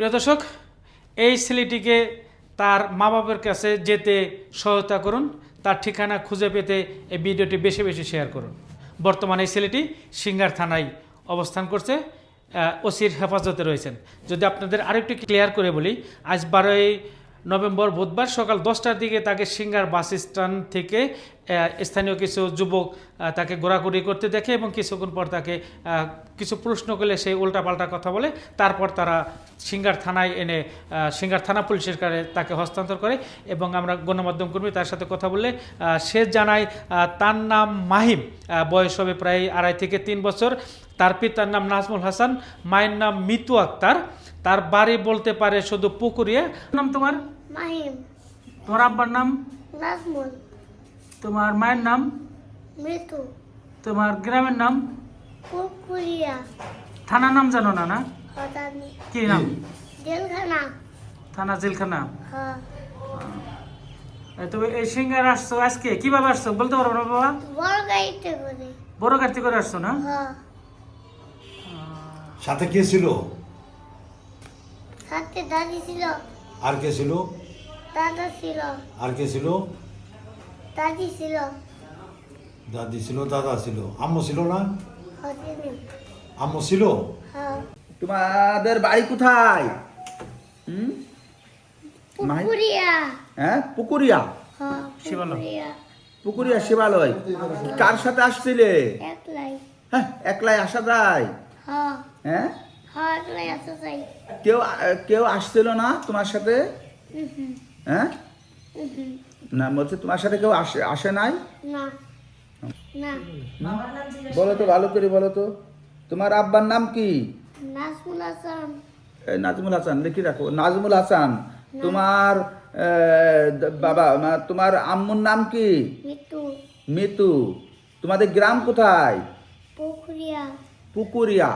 প্রিয় দর্শক, এই ছেলেটিকে তার মা বাবার কাছে যেতে সহায়তা করুন। তার ঠিকানা খুঁজে পেতে এই ভিডিওটি বেশি বেশি শেয়ার করুন। বর্তমানে এই ছেলেটি সিঙ্গার থানায় অবস্থান করছে ওসির হেফাজতে রয়েছেন। যদি আপনাদের আরেকটু ক্লিয়ার করে বলি, আজ বারোই নভেম্বর বুধবার সকাল দশটার দিকে তাকে সিঙ্গার বাস স্ট্যান্ড থেকে স্থানীয় কিছু যুবক তাকে ঘোরাঘুরি করতে দেখে এবং কিছুক্ষণ পর তাকে কিছু প্রশ্ন করলে সেই উল্টাপাল্টা কথা বলে। তারপর তারা সিঙ্গার থানায় এনে সিঙ্গার থানা পুলিশের কাছে তাকে হস্তান্তর করে এবং আমরা গণমাধ্যম কর্মী তার সাথে কথা বললে সে জানায় তার নাম মাহিম বয়স হবে প্রায় আড়াই থেকে তিন বছর। তার পিতার নাম নাজমুল হাসান মায়ের নাম মিতু আক্তার। তার বাড়ি বলতে পারে শুধু পুকুরিয়া। নাম তোমার? মাহিম। তোমার আব্বার নাম? নাজমুল। তোমার মায়ের নাম? মৃত্যু তোমার গ্রামের নাম? পুকুরিয়া। থানার নাম জানো না না? কি নাম? জেলখানা। থানা জেলখানা? হ্যাঁ। এই তবে এই সিঙ্গার আসছো আজকে? কীভাবে আসছো? বলতে পারব না বাবা? বড় গাড়িতে করে। বড় গাড়ি করে আসছো না? হ্যাঁ। সাথে কে ছিল? সাথে দাদি ছিল। আর কে ছিল? দাদা ছিল। আর কে ছিল? দাদি ছিল। দাদি ছিল দাদা ছিল। আম্মু ছিল না? আম্মু ছিল? হ্যাঁ। তোমাদের বাড়ি কোথায়? হুম? পুকুরিয়া। হ্যাঁ পুকুরিয়া? হ্যাঁ শিবালয়। পুকুরিয়া। পুকুরিয়া শিবালয়। কার সাথে আসছিলে? একলাই। হ্যাঁ একলাই আসা যায়? হ্যাঁ। হ্যাঁ? কেউ কেউ আসছিল না তোমার সাথে? হ্যাঁ। না বলছে তোমার সাথে কেউ আসে আসে নাই? না। না। বলো তো ভালো করে বলো তো। তোমার আব্বার নাম কি? নাজমুল হাসান। এই নাজমুল হাসান লিখে রাখো। নাজমুল হাসান তোমার বাবা তোমার আম্মুর নাম কি? মিতু। তোমাদের গ্রাম কোথায়? পুকুরিয়া। পুকুরিয়া।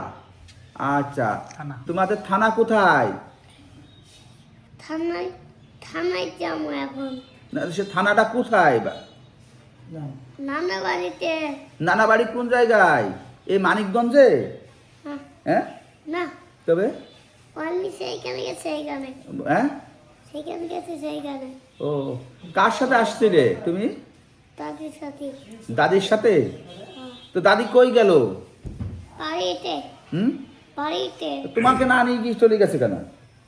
আচ্ছা। থানা। তোমাদের থানা কোথায়? থানায় থানায় যাব এখন। না, সে থানাটা কোথায় বা? নানা বাড়িতে। নানা বাড়ি কোন জায়গায়? এই মানিকগঞ্জে? হ্যাঁ, হ্যাঁ? না। তবে? অনলি সেইখানে গেছে সেইখানে। হ্যাঁ? সেইখানে গেছে সেইখানে। ও কার সাথে আসছিলে তুমি? দাদির সাথে। দাদির সাথে? হ্যাঁ। তো দাদি কই গেল? বাড়িতে। হুম? বাড়িতে। তোমাকে না নিয়ে গিয়ে চলে গেছে কেন?